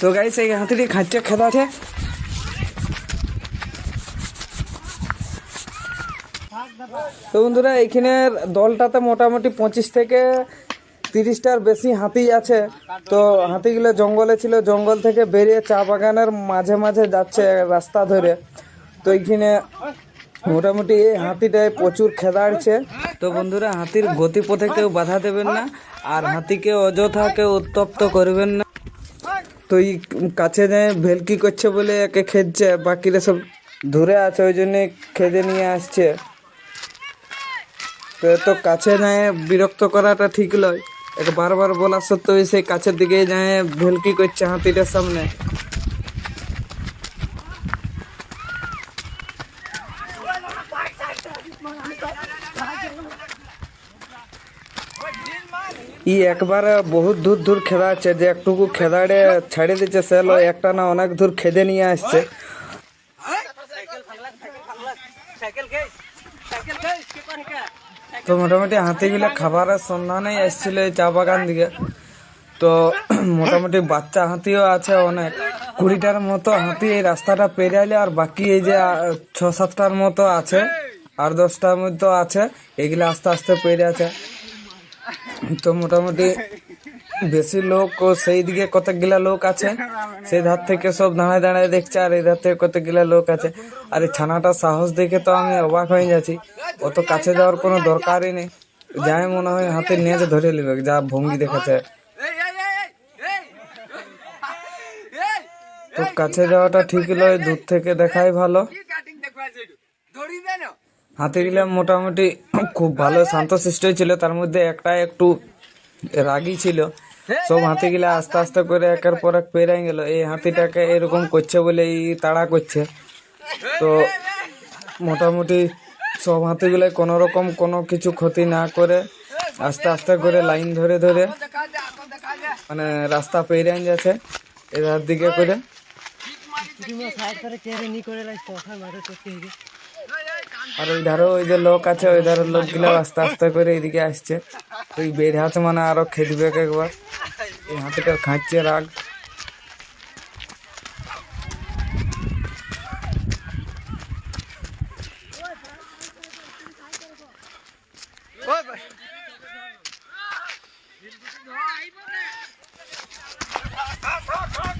তো গাইস এই হাতিটি খাচ্ছে খেতে আছে। তো বন্ধুরা, এইখানের দলটাতে মোটামুটি পঁচিশ থেকে তিরিশটার বেশি হাতি আছে। তো হাতিগুলো জঙ্গলে ছিল, জঙ্গল থেকে বেরিয়ে চা বাগানের মাঝে মাঝে যাচ্ছে রাস্তা ধরে। তো এইখানে মোটামুটি এই হাতিটায় প্রচুর খেদাড়ছে তো বন্ধুরা, হাতির গতিপথে কেউ বাধা দেবেন না, আর হাতিকে অযথা কেউ উত্তপ্ত করবেন না। তো এই কাছে যায় ভেলকি করছে বলে একে খেদছে, বাকিরা সব দূরে আছে, ওই জন্য খেদে নিয়ে আসছে। তো এত কাছে যায় বিরক্ত করাটা ঠিক নয় একে বারবার বলা সত্ত্বেও সেই কাছের দিকে যায়, ভেলকি করছে হাতিটার সামনে। ই একবার বহুত দূর দূর খেদাচ্ছে যে একটুকু খেদাড়ে ছাড়ে দিচ্ছে সে লো একটা না অনেক দূর খেদে নিয়ে আসছে। তো মোটামুটি হাতিগুলো খাবারের সন্ধানেই এসেছিল এই চা বাগান দিকে। তো মোটামুটি বাচ্চা হাতিও আছে অনেক। কুড়িটার মতো হাতি এই রাস্তাটা পেরিয়ে আর বাকি এই যে ছ সাতটার মতো আছে, আর দশটার মতো আছে, এগুলো আস্তে আস্তে পেরে আছে। তো মোটামুটি বেশি লোক ও সেই দিকে কতগুলা লোক আছে, সেই ধার থেকে সব দাঁড়ায় দাঁড়ায় দেখছে আর এই ধার থেকে কতগুলা লোক আছে। আর এই ছানাটা সাহস দেখে তো আমি অবাক হয়ে যাচ্ছি। অত কাছে যাওয়ার কোনো দরকারই নেই। যাই মনে হয় হাতে নেজে ধরে নেবে, যা ভঙ্গি দেখাচ্ছে। তো কাছে যাওয়াটা ঠিক নয়, দূর থেকে দেখাই ভালো। হাতিগুলা মোটামুটি খুব ভালো শান্ত শান্তশিষ্ট ছিল, তার মধ্যে একটা একটু রাগী ছিল। সব হাতিগুলা আস্তে আস্তে করে একের পর এক পেরিয়ে গেল। এই হাতিটাকে এরকম করছে বলে এই তাড়া করছে। তো মোটামুটি সব হাতিগুলাই কোনো রকম কোনো কিছু ক্ষতি না করে আস্তে আস্তে করে লাইন ধরে ধরে মানে রাস্তা পেরিয়ে যাচ্ছে এধার দিকে করে। আর ওই ধারে ওই যে লোক আছে ওই ধারের লোকগুলো আস্তে আস্তে করে এদিকে আসছে ওই বের হাত মানে আরো খেদবে একবার এই হাতেটার খাঁচছে রাগ Rock, rock, rock!